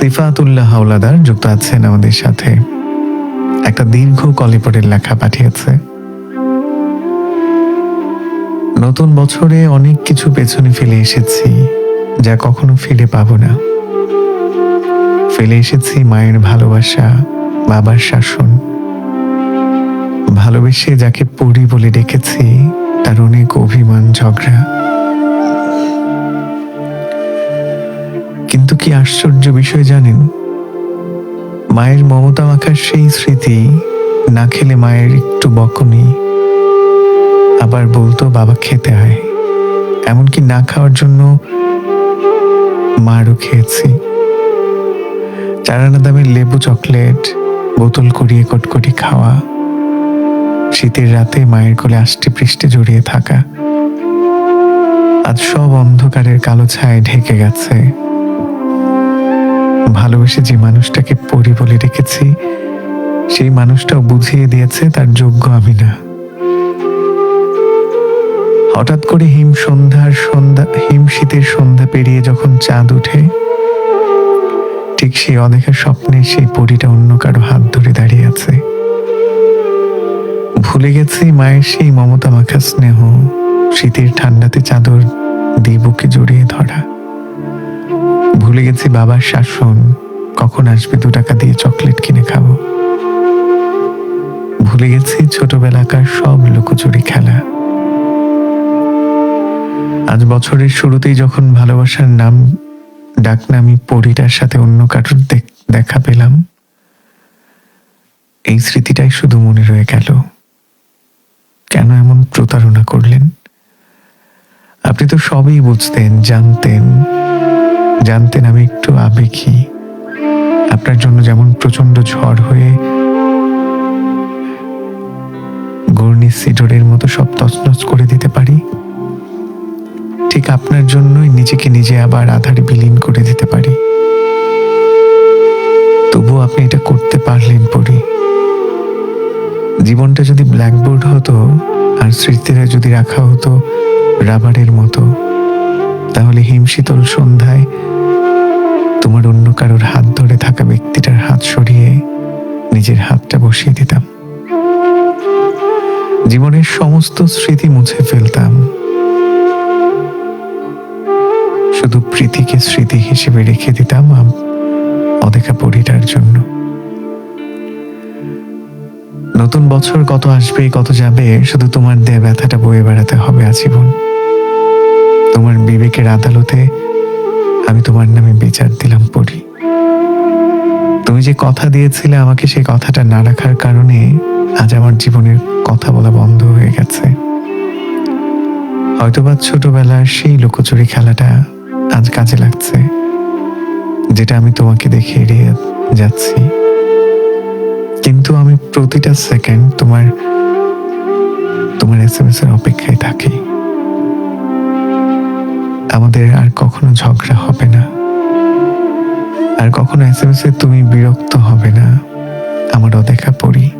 সিফাতুল্লাহ হাওলাদার যুক্ত আছেন আমাদের সাথে। একটা দীর্ঘ কলিপটের লেখা পাঠিয়েছে। নতুন বছরে অনেক কিছু পেছনে ফেলে এসেছি, যা কখনো ফিরে পাবো না। ফেলে এসেছি মায়ের ভালোবাসা, বাবার শাসন। ভালোবেসে যাকে পড়ি বলে ডেকেছি, তার অনেক অভিমান, ঝগড়া। কিন্তু কি আশ্চর্য বিষয় জানেন? মায়ের মমতা মাখার সেই স্মৃতি না খেলে মায়ের একটু বকনি। আবার বলতো বাবা খেতে হয়। এমনকি না খাওয়ার জন্য মারও খেয়েছি। চারানা দামের লেবু চকলেট, বোতল করিয়ে কটকটি খাওয়া, শীতের রাতে মায়ের কোলে আষ্টে পৃষ্ঠে জড়িয়ে থাকা। আজ সব অন্ধকারের কালো ছায় ঢেকে গেছে। ভালোবেসে যে মানুষটাকে পরি বলে রেখেছি, সেই মানুষটাও বুঝিয়ে দিয়েছে তার যোগ্য আমি না। হঠাৎ করে হিম সন্ধ্যার সন্ধ্যা, হিম শীতের সন্ধ্যা পেরিয়ে যখন চাঁদ ওঠে, ঠিক সেই অদেখা স্বপ্নে সেই পরিটা অন্য কারও হাত ধরে দাঁড়িয়ে আছে। ভুলে গেছি মায়ের সেই মমতা মাখা স্নেহ, শীতের ঠান্ডাতে চাদর দিয়ে বুকে জড়িয়ে ধরা। ভুলে গেছি বাবার শাসন। কখন আসবে দু টাকা দিয়ে চকলেট কিনে খাব? ভুলে গেছি ছোটবেলাকার সব লুকোচুরি খেলা। আজ বছরের শুরুতেই যখন ভালোবাসার নাম, ডাকনামি পরিটার সাথে অন্য কারোর দেখ- দেখা পেলাম, এই স্মৃতিটাই শুধু মনে রয়ে গেল। কেন এমন প্রতারণা করলেন? আপনি তো সবই বুঝতেন, জানতেন। জানতেন আমি একটু আবেগী। আপনার জন্য যেমন প্রচণ্ড ঝড় হয়ে গর্নি সিডরের মতো সব তছনছ করে দিতে পারি, ঠিক আপনার জন্যই নিজেকে নিজে আবার আধারে বিলীন করে দিতে পারি। তবু আপনি এটা করতে পারলেন পরি জীবনটা যদি ব্ল্যাকবোর্ড হতো আর স্মৃতিরা যদি রাখা হতো রাবারের মতো তাহলে হিমশীতল সন্ধ্যায় তোমার অন্য কারোর হাত ধরে থাকা ব্যক্তিটার হাত সরিয়ে নিজের হাতটা বসিয়ে দিতাম। জীবনের সমস্ত স্মৃতি মুছে ফেলতাম। শুধু প্রীতিকে স্মৃতি হিসেবে রেখে দিতাম অদেখা পরিটার জন্য। নতুন বছর কত আসবে, কত যাবে, শুধু তোমার দেয়া ব্যথাটা বয়ে বেড়াতে হবে আজীবন। তোমার বিবেকের আদালতে আমি তোমার নামে বিচার দিলাম পড়ি তুমি যে কথা দিয়েছিলে আমাকে সেই কথাটা না রাখার কারণে আজ আমার জীবনের কথা বলা বন্ধ হয়ে গেছে। হয়তোবা ছোটবেলার সেই লুকোচুরি খেলাটা আজ কাজে লাগছে, যেটা আমি তোমাকে দেখে এড়িয়ে যাচ্ছি। কিন্তু আমি প্রতিটা সেকেন্ড তোমার তোমার এস এম এস এর অপেক্ষায় থাকি। আমাদের আর কখনো ঝগড়া হবে না। আর কখনো এস এম তুমি বিরক্ত হবে না। আমার অদেখা পড়ি।